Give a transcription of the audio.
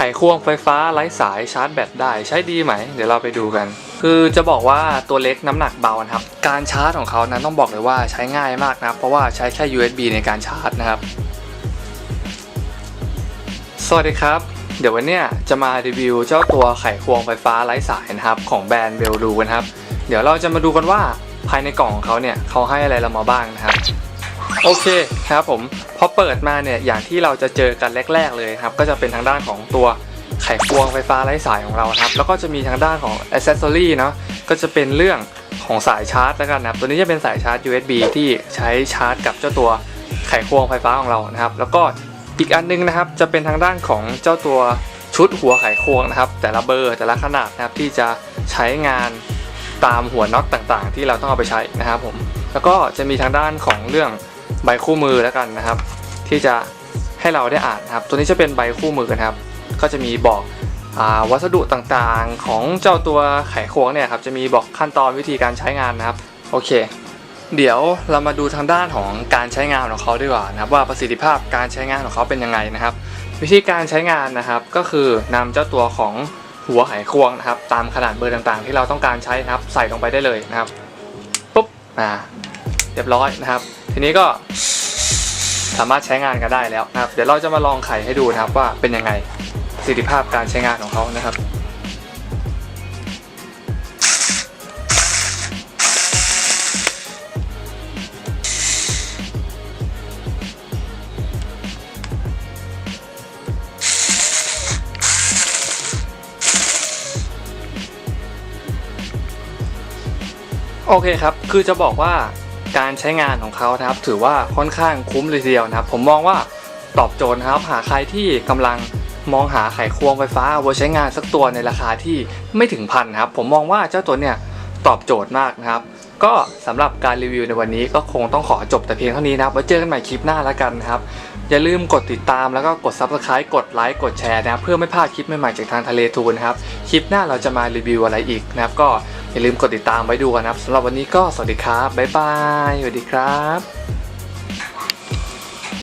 ไขควงไฟฟ้าไร้สายชาร์จแบตได้ใช้ดีไหม เดี๋ยวเราไปดูกัน คือจะบอกว่าตัวเล็กน้ำหนักเบานะครับ การชาร์จของเขานั้นต้องบอกเลยว่าใช้ง่ายมากนะเพราะว่าใช้แค่ USB ในการชาร์จนะครับ สวัสดีครับ เดี๋ยววันนี้จะมารีวิวเจ้าตัวไขควงไฟฟ้าไร้สายนะครับของแบรนด์เบลดูกันครับ เดี๋ยวเราจะมาดูกันว่าภายในกล่องของเขาเนี่ยเขาให้อะไรเรามาบ้างนะครับ โอเคครับผมพอเปิดมาเนี่ยอย่างที่เราจะเจอกันแรก ๆ เลยครับ ก็จะเป็นทางด้านของตัวไขควงไฟฟ้าไร้สายของเราครับ แล้วก็จะมีทางด้านของอ c เซสซอรี่เนาะก็จะเป็นเรื่องของสายชาร์จแล้วกันนะครับ ตัวนี้จะเป็นสายชาร์จ USB ที่ใช้ชาร์จกับเจ้าตัวไขควงไฟฟ้าของเรานะครับ แล้วก็อีกอันนึงนะครับจะเป็นทางด้านของเจ้าตัวชุดหัวไขควงนะครับ แต่ละเบอร์แต่ละขนาดนะครับที่จะใช้งานตามหัวน็อตต่างๆ ที่เราต้องเอาไปใช้นะครับผมแล้วก็จะมีทางด้านของเรื่อง ใบคู่มือแล้วกันนะครับ ที่จะให้เราได้อ่านนะครับ ตัวนี้จะเป็นใบคู่มือนะครับ ก็จะมีบอกอวัสดุต่างๆของเจ้าตัวไขควงเนี่ยครับจะมีบอกขั้นตอนวิธีการใช้งานนะครับโอเค เดี๋ยวเรามาดูทางด้านของการใช้งานของเขาดีกว่านะครับ ว่าประสิทธิภาพการใช้งานของเขาเป็นยังไงนะครับ วิธีการใช้งานนะครับก็คือนำเจ้าตัวของหัวไขควงนะครับ ตามขนาดเบอร์ต่างๆ ที่เราต้องการใช้นะครับ ใส่ลงไปได้เลยนะครับปุ๊บอ่าเรียบร้อยนะครับ ทีนี้ก็สามารถใช้งานกันได้แล้วนะครับ เดี๋ยวเราจะมาลองไขให้ดูนะครับว่าเป็นยังไงประสิทธิภาพการใช้งานของเขานะครับโอเคครับ คือจะบอกว่า การใช้งานของเขานะครับ ถือว่าค่อนข้างคุ้มเลยทีเดียวนะครับ ผมมองว่าตอบโจทย์นะครับ หาใครที่กำลังมองหาไขควงไฟฟ้าเอาไว้ใช้งานสักตัวในราคาที่ไม่ถึงพันครับ ผมมองว่าเจ้าตัวเนี่ยตอบโจทย์มากนะครับ ก็สำหรับการรีวิวในวันนี้ก็คงต้องขอจบแต่เพียงเท่านี้นะครับไว้เจอกันใหม่คลิปหน้าแล้วกันนะครับอย่าลืมกดติดตามแล้วก็กด subscribe กดไลค์กดแชร์นะครับเพื่อไม่พลาดคลิปใหม่ๆจากทางทะเลทูนครับ คลิปหน้าเราจะมารีวิวอะไรอีกนะครับก็ อย่าลืมกดติดตามไว้ดูกันนะครับสำหรับวันนี้ก็สวัสดีครับ บ๊ายบาย สวัสดีครับ